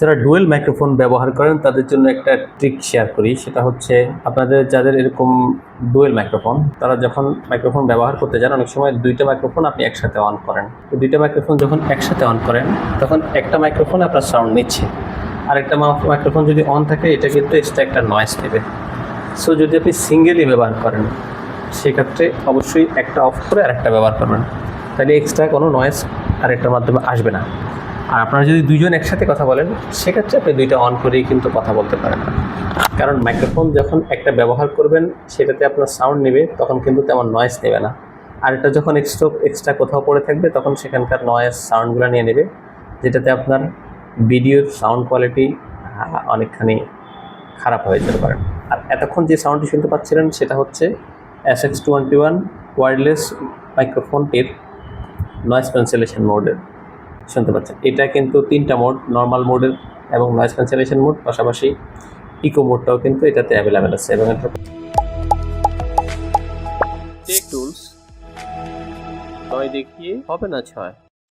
যারা dual microphone ব্যবহার করেন, তাদের জন্য একটা ট্রিক শেয়ার করি। সেটা হচ্ছে, আপনাদের যাদের এরকম ডুয়েল মাইক্রোফোন, তারা যখন মাইক্রোফোন ব্যবহার করতে যান, অনেক সময় দুইটা মাইক্রোফোন আপনি একসাথে অন করেন। তো দুইটা মাইক্রোফোন যখন একসাথে অন করেন, তখন একটা মাইক্রোফোন আপনার সাউন্ড নিচ্ছে। আরেকটা মাইক্রোফোন যদি অন থাকে, এটা কিন্তু এক্সট্রা একটা নয়েস নেবে সো যদি আপনি সিঙ্গেলি ব্যবহার করেন, সেক্ষেত্রে অবশ্যই একটা অফ করে আরেকটা ব্যবহার করবেন। তাহলে এক্সট্রা কোনো নয়েস আরেকটার মাধ্যমে আসবে না। আর আপনারা যদি দুজন একসাথে কথা বলেন, সেক্ষেত্রে আপনি দুইটা অন করেই কিন্তু কথা বলতে পারেন। কারণ মাইক্রোফোন যখন একটা ব্যবহার করবেন, সেটাতে আপনার সাউন্ড নেবে, তখন কিন্তু তেমন নয়েস নেবে না। আর এটা যখন এক্সট্রা এক্সট্রা কোথাও পড়ে থাকবে, তখন সেখানকার নয়েস সাউন্ডগুলো নিয়ে নেবে, যেটাতে আপনার ভিডিওর সাউন্ড কোয়ালিটি অনেকখানি খারাপ হয়ে যেতে পারে। আর এতক্ষণ যে সাউন্ডটি শুনতে পাচ্ছিলেন, সেটা হচ্ছে S X twenty one wireless মাইক্রোফোনটির noise cancellation মোডের শুনতে পাচ্ছেন। এটা কিন্তু তিনটা মোড নর্মাল মোডের এবং নয়েস ক্যান্সেলেশন মোড পাশাপাশি ইকো মোডটাও কিন্তু এটাতে অ্যাভেলেবেল আছে এবং এটা টেক টুলস নয় দেখিয়ে হবে না ছয়?